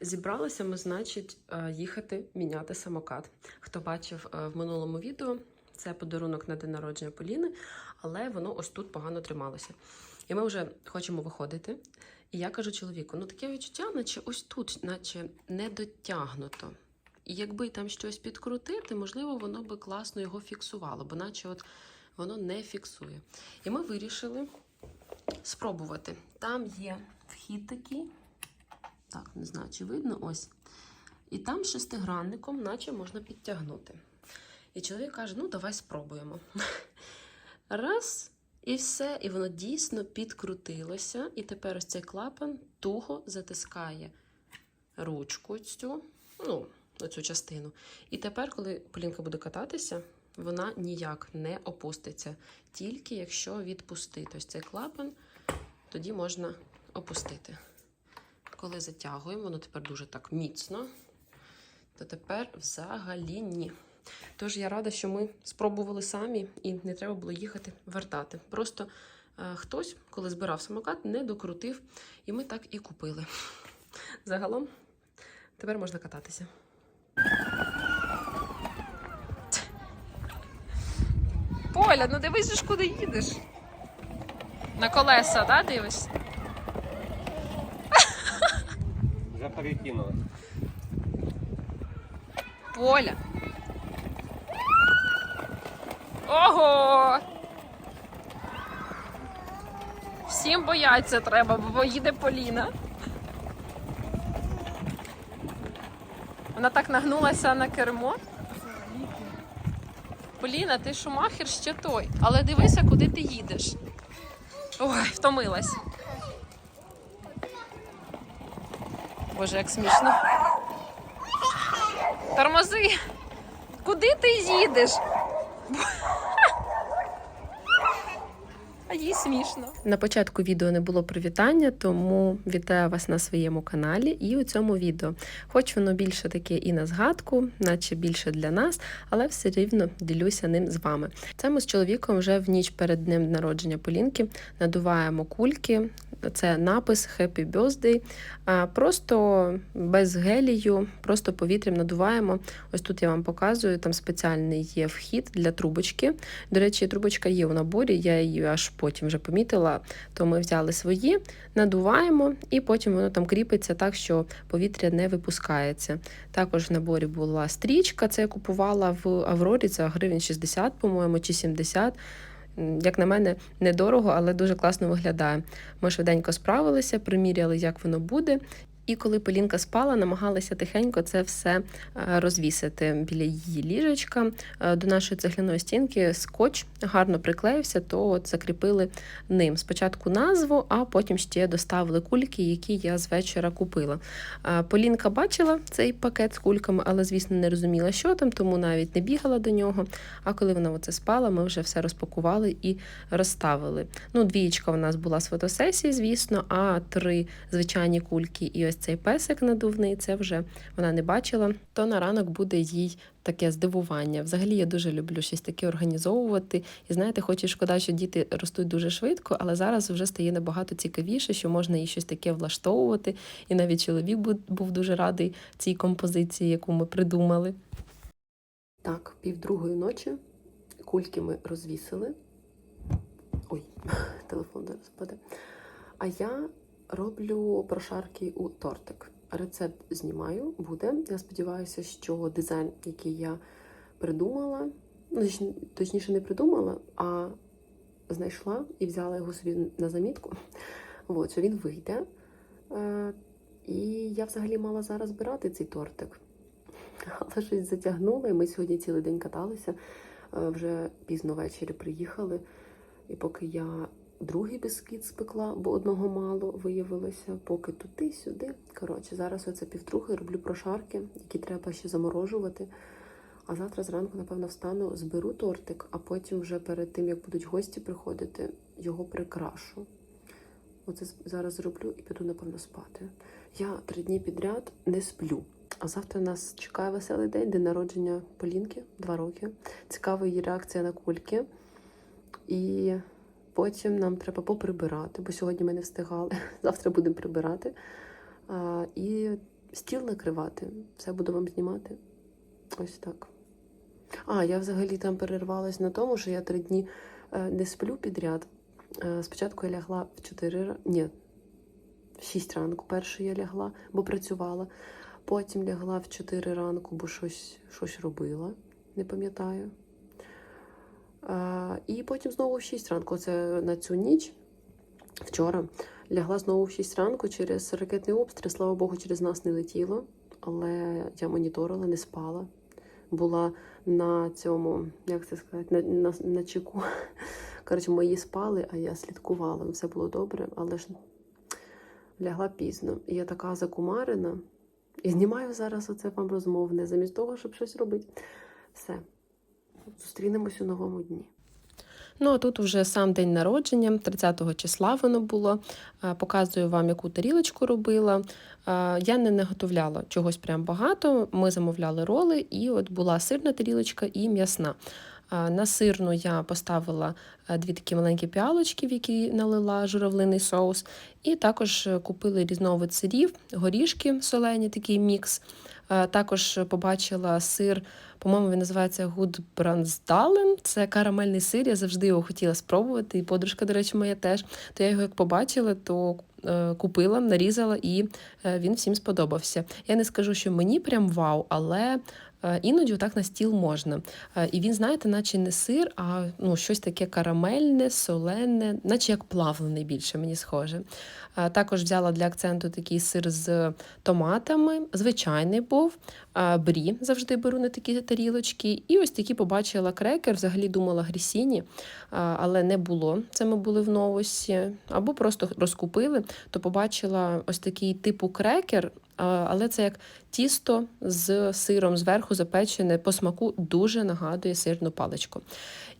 Зібралися ми, значить, е, їхати міняти самокат. Хто бачив е, в минулому відео, це подарунок на день народження Поліни, але воно ось тут погано трималося. І ми вже хочемо виходити. І я кажу чоловіку: ну таке відчуття, наче ось тут, наче не дотягнуто. І якби там щось підкрутити, можливо, воно би класно його фіксувало, бо наче от воно не фіксує. І ми вирішили спробувати. Там є вхід такий. Так, не знаю, чи видно ось. І там шестигранником, наче можна підтягнути. І чоловік каже: ну, давай спробуємо. Раз, і все, і воно дійсно підкрутилося. І тепер ось цей клапан туго затискає ручку цю, ну, оцю частину. І тепер, коли Полінка буде кататися, вона ніяк не опуститься. Тільки якщо відпустити ось цей клапан, тоді можна опустити. Коли затягуємо, воно тепер дуже так міцно, то тепер взагалі ні. Тож я рада, що ми спробували самі і не треба було їхати вертати. Просто е, хтось, коли збирав самокат, не докрутив, і ми так і купили. Загалом, тепер можна кататися. Поля, ну дивись, куди їдеш. На колеса, да, дивишся? Вже перекинули. Поля. Ого! Всім бояться треба, бо їде Поліна. Вона так нагнулася на кермо. Поліна, ти шумахер ще той. Але дивися, куди ти їдеш. Ой, втомилась. Боже, як смішно. Тормози. Куди ти їдеш? А їй смішно. На початку відео не було привітання, тому вітаю вас на своєму каналі і у цьому відео. Хоч воно більше таке і на згадку, наче більше для нас, але все рівно ділюся ним з вами. Це ми з чоловіком вже в ніч перед днем народження Полінки надуваємо кульки. Це напис Happy Birthday. Просто без гелію, просто повітрям надуваємо. Ось тут я вам показую, там спеціальний є вхід для трубочки. До речі, трубочка є у наборі, я її аж потім вже помітила, то ми взяли свої, надуваємо, і потім воно там кріпиться так, що повітря не випускається. Також в наборі була стрічка, це я купувала в Аврорі, це гривень 60, по-моєму, чи 70. Як на мене, недорого, але дуже класно виглядає. Ми швиденько справилися, приміряли, як воно буде. І коли Полінка спала, намагалися тихенько це все е, розвісити біля її ліжечка. Е, До нашої цегляної стінки скотч гарно приклеївся, то от закріпили ним. Спочатку назву, а потім ще доставили кульки, які я з вечора купила. Е, Полінка бачила цей пакет з кульками, але, звісно, не розуміла, що там, тому навіть не бігала до нього. А коли вона оце спала, ми вже все розпакували і розставили. Ну, двієчка у нас була з фотосесії, звісно, а три звичайні кульки і ось цей песик надувний, це вже вона не бачила. То на ранок буде їй таке здивування. Взагалі я дуже люблю щось таке організовувати. І знаєте, хоч і шкода, що діти ростуть дуже швидко, але зараз вже стає набагато цікавіше, що можна і щось таке влаштовувати. І навіть чоловік був дуже радий цій композиції, яку ми придумали. Так, півдругої ночі кульки ми розвісили. Ой, телефон зараз впаде. А я роблю прошарки у тортик. Рецепт знімаю, буде. Я сподіваюся, що дизайн, який я придумала, ну, точніше, не придумала, а знайшла і взяла його собі на замітку. От, що він вийде. Е, І я взагалі мала зараз збирати цей тортик. Але щось затягнула, і ми сьогодні цілий день каталися. Е, Вже пізно ввечері приїхали. І поки я другий бісквіт спекла, бо одного мало виявилося, поки туди-сюди. Коротше, зараз оце півдруги роблю прошарки, які треба ще заморожувати. А завтра зранку, напевно, встану, зберу тортик, а потім вже перед тим, як будуть гості приходити, його прикрашу. Оце зараз зроблю і піду, напевно, спати. Я три дні підряд не сплю. А завтра нас чекає веселий день, день народження Полінки, два роки. Цікава її реакція на кульки. І потім нам треба поприбирати, бо сьогодні ми не встигали. Завтра будемо прибирати. А, і стіл накривати. Все буду вам знімати. Ось так. А, я взагалі там перервалась на тому, що я три дні е, не сплю підряд. Е, Спочатку я лягла в 4 ра- ні, в 6 ранку. Першу я лягла, бо працювала. Потім лягла в 4 ранку, бо щось, щось робила, не пам'ятаю. І потім знову в 6 ранку. Це на цю ніч. Вчора лягла знову в 6 ранку через ракетний обстріл. Слава Богу, через нас не летіло. Але я моніторила, не спала. Була на цьому, як це сказати, на, на, на чеку. Коротше, мої спали, а я слідкувала. Все було добре, але ж лягла пізно. І я така закумарена. І знімаю зараз оце вам розмовне, замість того, щоб щось робити. Все. Зустрінемось у новому дні. Ну, а тут вже сам день народження, 30-го числа воно було. Е, Показую вам, яку тарілочку робила. Е, Я не наготовляла чогось прям багато. Ми замовляли роли, і от була сирна тарілочка і м'ясна. Е, На сирну я поставила дві такі маленькі піалочки, в які налила журавлиний соус. І також купили різновид сирів, горішки солені, такий мікс. Е, Також побачила сир, по-моєму, він називається Гудбрансдален. Це карамельний сир. Я завжди його хотіла спробувати. І подружка, до речі, моя теж. То я його як побачила, то е, купила, нарізала, і е, він всім сподобався. Я не скажу, що мені прям вау, але. Іноді отак на стіл можна. І він, знаєте, наче не сир, а ну, щось таке карамельне, солене, наче як плавлений більше, мені схоже. Е, Також взяла для акценту такий сир з томатами. Звичайний був. Е, Брі завжди беру на такі тарілочки. І ось такі побачила крекер. Взагалі думала грісіні, е, але не було. Це ми були в новосі. Або просто розкупили, то побачила ось такий типу крекер. Але це як тісто з сиром зверху запечене по смаку дуже нагадує сирну паличку.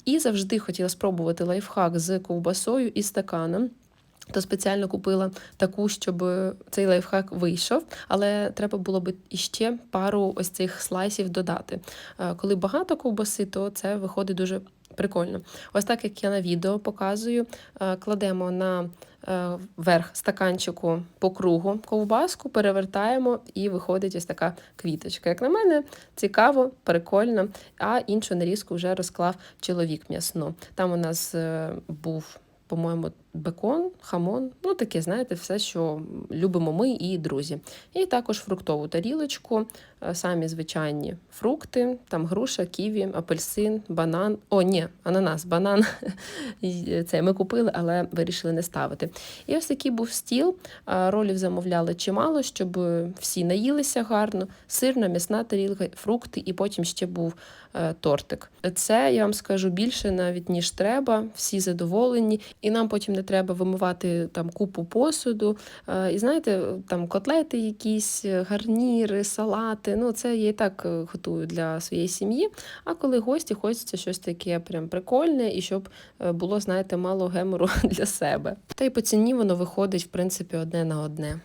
І завжди хотіла спробувати лайфхак з ковбасою і стаканом. То спеціально купила таку, щоб цей лайфхак вийшов, але треба було б іще пару ось цих слайсів додати. Е, Коли багато ковбаси, то це виходить дуже прикольно. Ось так як я на відео показую, е, кладемо на е, верх стаканчику по кругу ковбаску, перевертаємо і виходить ось така квіточка. Як на мене, цікаво, прикольно. А іншу нарізку вже розклав чоловік м'ясну. Там у нас був по-моєму, бекон, хамон, ну таке, знаєте, все, що любимо ми і друзі. І також фруктову тарілочку, е, самі звичайні фрукти, там груша, ківі, апельсин, банан. О, ні, ананас, банан. Це ми купили, але вирішили не ставити. І ось такий був стіл. Е, Ролів замовляли чимало, щоб всі наїлися гарно. Сирна, м'ясна тарілка, фрукти, і потім ще був е, тортик. Це я вам скажу більше навіть ніж треба. Всі задоволені, і нам потім не треба вимивати там купу посуду. Е, І знаєте, там котлети, якісь гарніри, салати. Ну це я і так е, готую для своєї сім'ї. А коли гості, хочеться щось таке прям прикольне, і щоб е, було, знаєте, мало гемору для себе. Та й по ціні воно виходить, в принципі, одне на одне.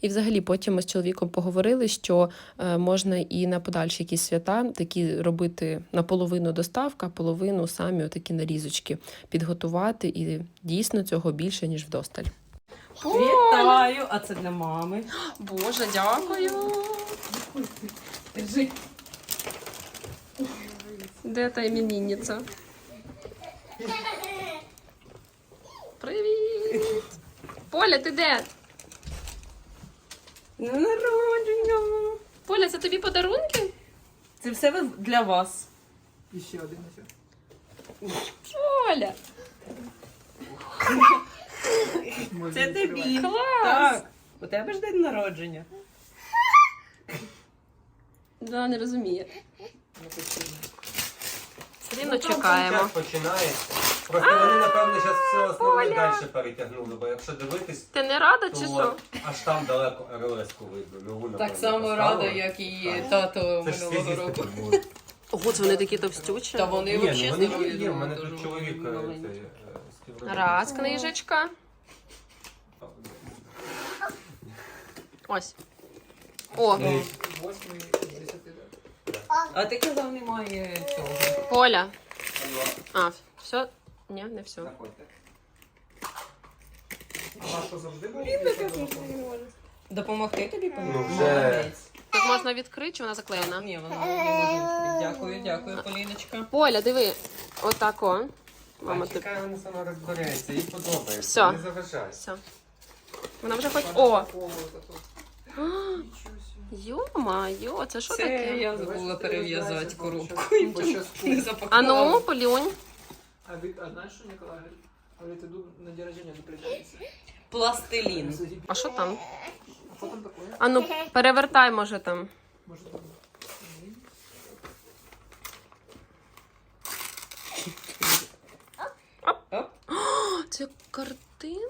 І взагалі потім ми з чоловіком поговорили, що е, можна і на подальші якісь свята такі робити наполовину доставка, половину самі отакі нарізочки підготувати. І дійсно цього більше, ніж вдосталь. Вітаю, а це для мами. Боже, дякую. Держи. Де та іменинниця? Привіт! Поля, ти де? На народження. Поля, це тобі подарунки? Це все ви- для вас. І ще один ось. Поля! Можна Це відкривати. тобі. Клас! Так. У тебе ж день народження. Да, не розуміє. Ну. Все рівно Ну, чекаємо. час починається. Просто вони, напевно, зараз все основне далі перетягнули, бо якщо дивитись, Ти не рада чи то що? аж там далеко РЛС-ку видно. Нову, напевно, Так само поставили. рада, як і Так. тато Це ж минулого року. Ого, це вони такі товстючі. Та вони Ні, ну взагалі вони є, в мене тут чоловік е, цей, е, співробітник. Раз, книжечка. Ось. О, з десяти. А ти казав, немає цього. Поля. А, все? Ні, не все. Заходьте. А що завжди було? Допомогти тобі Ну, вже. Молодець. Тут можна відкрити, чи вона заклеєна? Ні, вона не може відкрити. Дякую, дякую, Поліночка. Поля, диви, отако. Мама, ти Чекай, вона сама розбереться, їй подобається. Всьо. Не заважай. все. Вона вже хоч. О! Йо-майо, це що Це таке? я забула перев'язати коробку. щас Не. А запакувала. ну, полюнь. А ви- а знаєш, що Ніколай говорить? Говорить, іду на день рождения не. Пластилін. А що там? А що там таке? А ну, перевертай, може там. Може там? Це картина?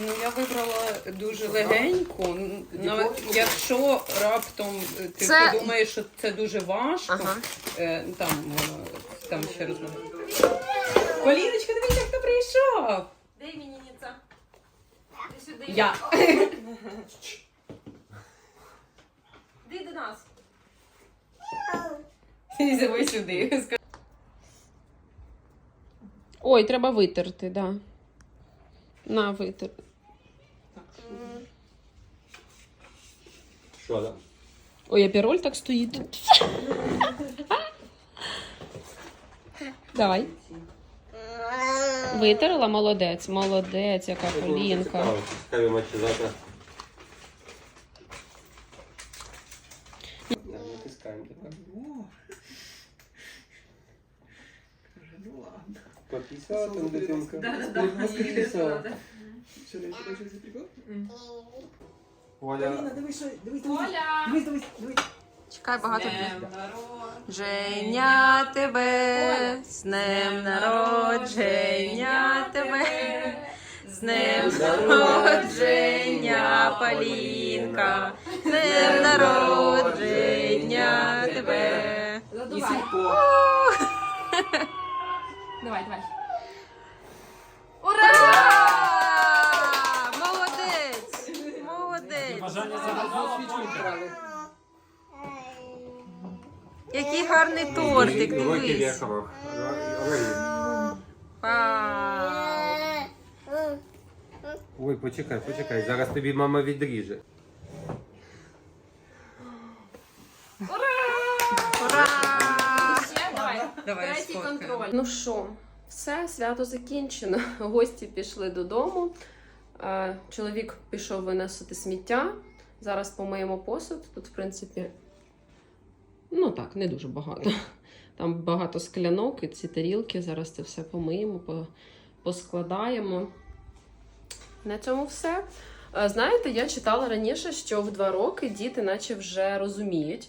Ну, я вибрала дуже легеньку. Навіть якщо раптом е, ти Це- подумаєш, що це дуже важко, Ага. е, там, воно, там ще раз. Поліночка, дивись, як ти прийшов. Де іменинниця? Ти сюди. Я. Іди до нас. Іди сюди. Ой, треба витерти, да. На, витер. Що там? Ой, а піроль так стоїть. Давай. Витерла, молодець, молодець, яка. Цікаво, Цікаві матчі завтра. Натискаємо тепер. Ну ладно. Пописала там дитинка. Да-да-да. Що, бачиш цей? Оля. дивись, дивись, дивись. Дивись, дивись, дивись. Чекай, багато. Днем Женя тебе, з днем народження тебе, з днем народження, Полінка, з днем народження тебе. Давай, давай. Ура! Молодець! Молодець! Бажання загадав свічку Який гарний тортик, дивись. Вау! Ой, почекай, почекай, зараз тобі мама відріже. Ура! Давай Третій сфоткаємо. контроль. Ну що, все, свято закінчено. Гості пішли додому. Е, Чоловік пішов виносити сміття. Зараз помиємо посуд. Тут, в принципі, ну так, не дуже багато. Там багато склянок і ці тарілки. Зараз це все помиємо, поскладаємо. На цьому все. Е, Знаєте, я читала раніше, що в два роки діти, наче вже розуміють.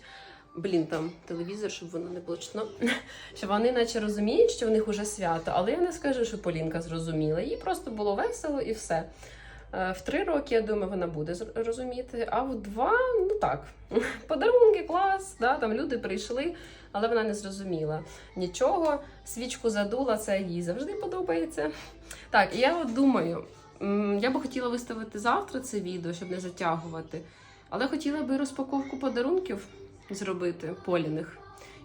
Блін, там телевізор, щоб воно не було чутно. Що вони наче розуміють, що в них уже свято, але я не скажу, що Полінка зрозуміла. Їй просто було весело і все. Е, В три роки, я думаю, вона буде розуміти, а в два, ну так, подарунки, клас, да, там люди прийшли, але вона не зрозуміла нічого. Свічку задула, це їй завжди подобається. Так, я от думаю, я би хотіла виставити завтра це відео, щоб не затягувати, але хотіла би розпаковку подарунків зробити поліних.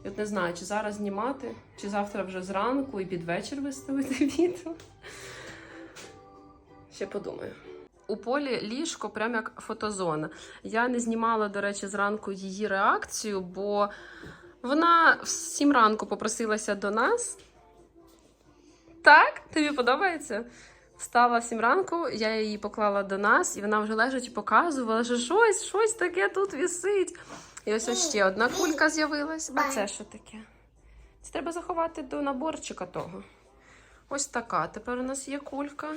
І от не знаю, чи зараз знімати, чи завтра вже зранку і під вечір виставити відео. Ще подумаю. У полі ліжко прям як фотозона. Я не знімала, до речі, зранку її реакцію, бо вона в сім ранку попросилася до нас. Так? Тобі подобається? Встала сім ранку, я її поклала до нас, і вона вже лежить і показувала, що щось, щось таке тут висить. І ось ось ще одна кулька з'явилась. А це що таке? Це треба заховати до наборчика того. Ось така. Тепер у нас є кулька.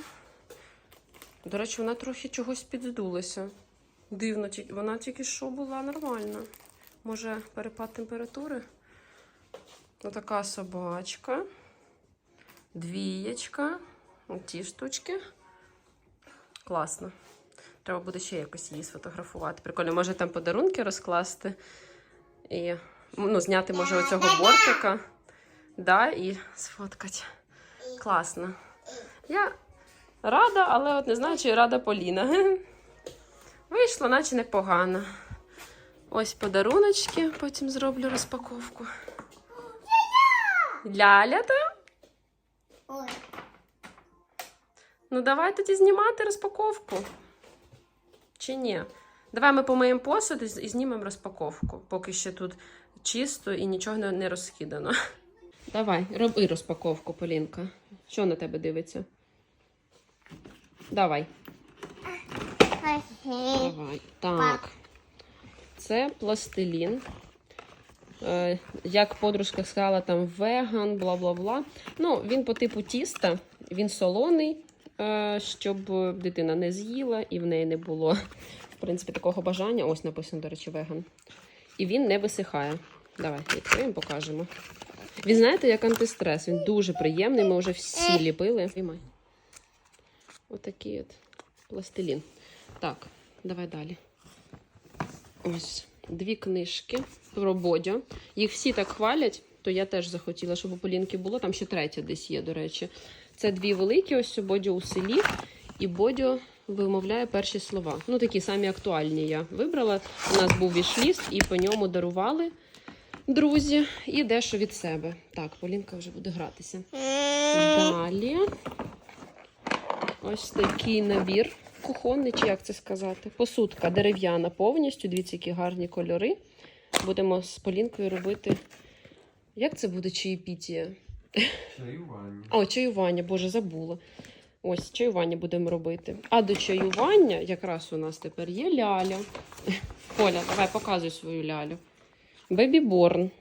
До речі, вона трохи чогось підздулася. Дивно, вона тільки що була нормальна. Може, перепад температури? Отака собачка. Двієчка. Ті штучки. Класно. Треба буде ще якось її сфотографувати. Прикольно, може там подарунки розкласти і ну, зняти, може, оцього бортика. Да, і сфоткати. Класно. Я рада, але от не знаю, чи рада Поліна. Вийшло, наче непогано. Ось подаруночки, потім зроблю розпаковку. Ляля там? Ой, Ну, давай тоді знімати розпаковку. Чи ні? Давай ми помиємо посуд і знімемо розпаковку, поки ще тут чисто і нічого не, не розкидано. Давай, роби розпаковку, Полінка. Що на тебе дивиться? Давай. Давай. Так. Це пластилін. Е, Як подружка сказала, там веган, бла бла бла. Ну, він по типу тіста, він солоний, е, щоб дитина не з'їла і в неї не було, в принципі, такого бажання. Ось написано, до речі, веган. І він не висихає. Давай, відкриємо, покажемо. Він, знаєте, як антистрес, він дуже приємний. Ми вже всі ліпили. Отакий от пластилін. Так, давай далі. Ось дві книжки про Бодю. Їх всі так хвалять, то я теж захотіла, щоб у Полінки було. Там ще третя десь є, до речі. Це дві великі, ось Бодю у селі, і Бодю вимовляє перші слова. Ну, такі самі актуальні я вибрала. У нас був вішліст, і по ньому дарували друзі і дещо від себе. Так, Полінка вже буде гратися. Далі. Ось такий набір кухонний, чи як це сказати? Посудка дерев'яна повністю. Дивіться, які гарні кольори. Будемо з Полінкою робити. Як це буде чаєпітія? Чаювання. О, чаювання, боже, забула. Ось, чаювання будемо робити. А до чаювання якраз у нас тепер є ляля. Коля, давай показуй свою лялю. Бебіборн,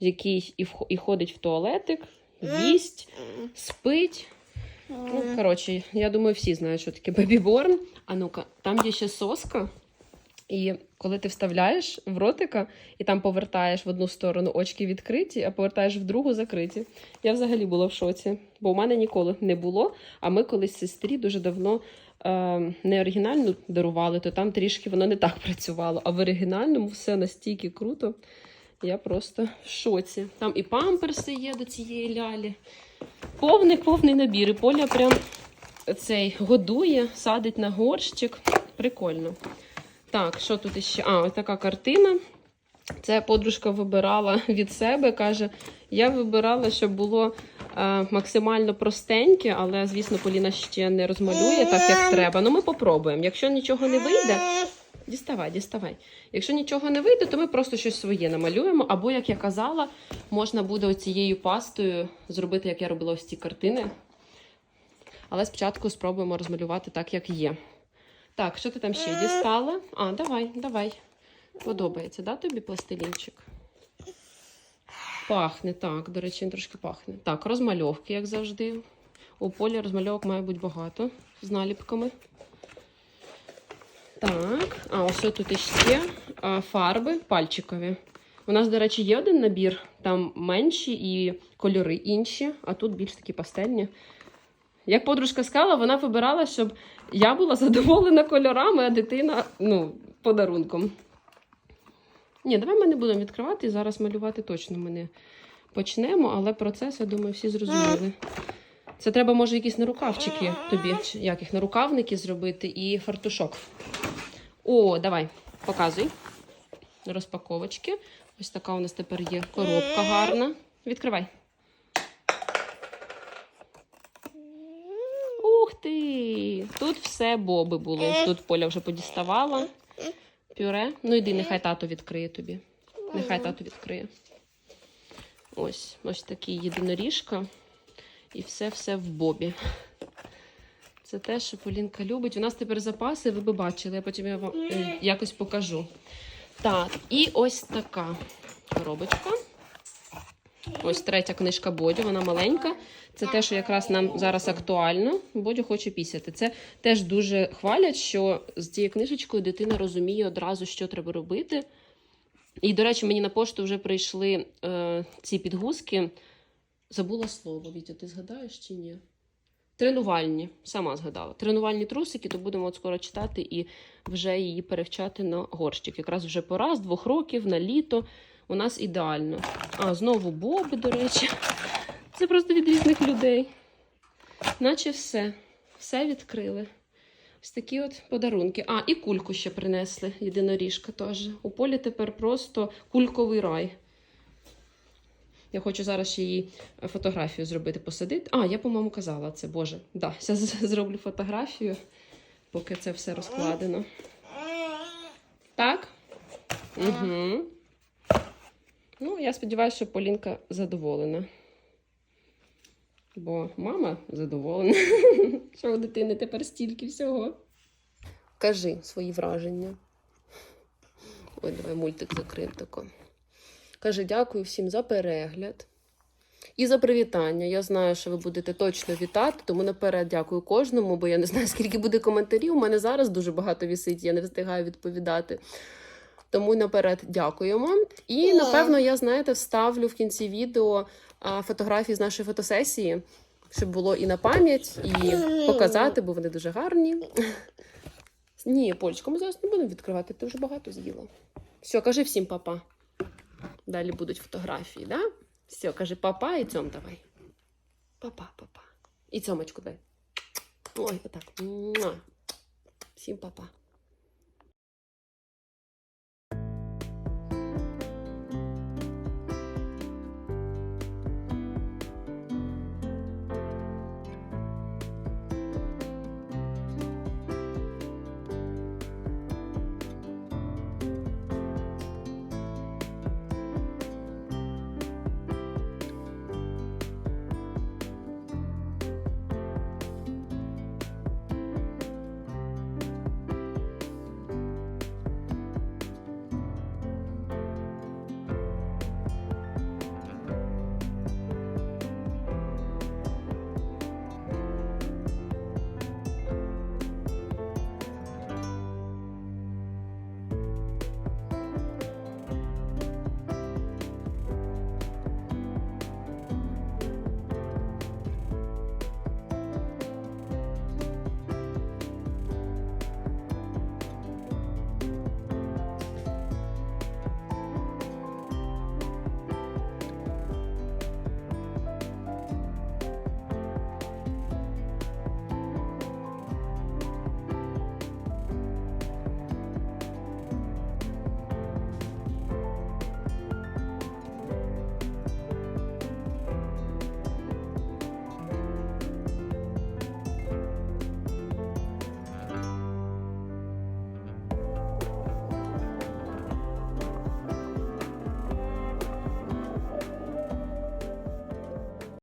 який і, і ходить в туалетик, їсть, спить. Ну, коротше, я думаю, всі знають, що таке бебіборн. А ну-ка, там є ще соска. І коли ти вставляєш в ротика і там повертаєш в одну сторону очки відкриті, а повертаєш в другу закриті. Я взагалі була в шоці, бо у мене ніколи не було. А ми колись сестрі дуже давно е, не оригінальну дарували, то там трішки воно не так працювало. А в оригінальному все настільки круто. Я просто в шоці. Там і памперси є до цієї лялі. Повний повний набір. І Поля прям цей годує, садить на горщик. Прикольно. Так, що тут іще? А, ось така картина. Це подружка вибирала від себе. Каже: я вибирала, щоб було е, максимально простеньке, але, звісно, Поліна ще не розмалює так, як треба. Ну, ми попробуємо. Якщо нічого не вийде, діставай, діставай. Якщо нічого не вийде, то ми просто щось своє намалюємо. Або, як я казала, можна буде оцією пастою зробити, як я робила ось ці картини. Але спочатку спробуємо розмалювати так, як є. Так, що ти там ще дістала? А, давай, давай. Подобається, да, тобі пластилінчик? Пахне, так, до речі, він трошки пахне. Так, розмальовки, як завжди. У полі розмальовок має бути багато з наліпками. Так, а ось тут іще фарби пальчикові. У нас, до речі, є один набір, там менші і кольори інші, а тут більш такі пастельні. Як подружка сказала, вона вибирала, щоб я була задоволена кольорами, а дитина ну, подарунком. Ні, давай ми не будемо відкривати зараз малювати точно ми не почнемо, але процес, я думаю, всі зрозуміли. Це треба, може, якісь нарукавчики тобі, як їх нарукавники зробити і фартушок. О, давай, показуй. Розпаковочки. Ось така у нас тепер є коробка гарна. Відкривай. Ух ти! Тут все боби були. Тут Поля вже подіставала. Пюре. Ну йди, нехай тато відкриє тобі. Нехай тато відкриє. Ось, ось такий єдиноріжка. І все-все в бобі. Це те, що Полінка любить. У нас тепер запаси, ви би бачили, я потім я вам е, якось покажу. Так, і ось така коробочка. Ось третя книжка Бодю, вона маленька. Це те, що якраз нам зараз актуально. Бодю хоче пісяти. Це теж дуже хвалять, що з цією книжечкою дитина розуміє одразу, що треба робити. І, до речі, мені на пошту вже прийшли е, ці підгузки. Забула слово, Вітя, ти згадаєш чи ні? Тренувальні, сама згадала. Тренувальні трусики, то будемо от скоро читати і вже її перевчати на горщик. Якраз вже пора з двох років на літо. У нас ідеально. А, знову боби, до речі. Це просто від різних людей. Наче все. Все відкрили. Ось такі от подарунки. А, і кульку ще принесли, єдиноріжка теж. У полі тепер просто кульковий рай. Я хочу зараз ще їй фотографію зробити, посадити. А, я, по-моєму, казала це, Боже. Да, зараз зроблю фотографію, поки це все розкладено. Так? Угу. Ну, я сподіваюся, що Полінка задоволена. Бо мама задоволена, що у дитини тепер стільки всього. Кажи свої враження. Ой, давай мультик закрив тако. Каже, дякую всім за перегляд. І за привітання. Я знаю, що ви будете точно вітати, тому наперед дякую кожному, бо я не знаю, скільки буде коментарів. У мене зараз дуже багато вісить, я не встигаю відповідати. Тому наперед дякуємо. І напевно, я знаєте, вставлю в кінці відео фотографії з нашої фотосесії, щоб було і на пам'ять, і показати, бо вони дуже гарні. Ні, Полечко, ми зараз не будемо відкривати, ти вже багато з'їла. Все, кажи всім папа. Далі будуть фотографії, да? Все, кажи папа і цьом давай. Папа, папа. І цьомочку дай. Ой, отак. Муа. Всім папа.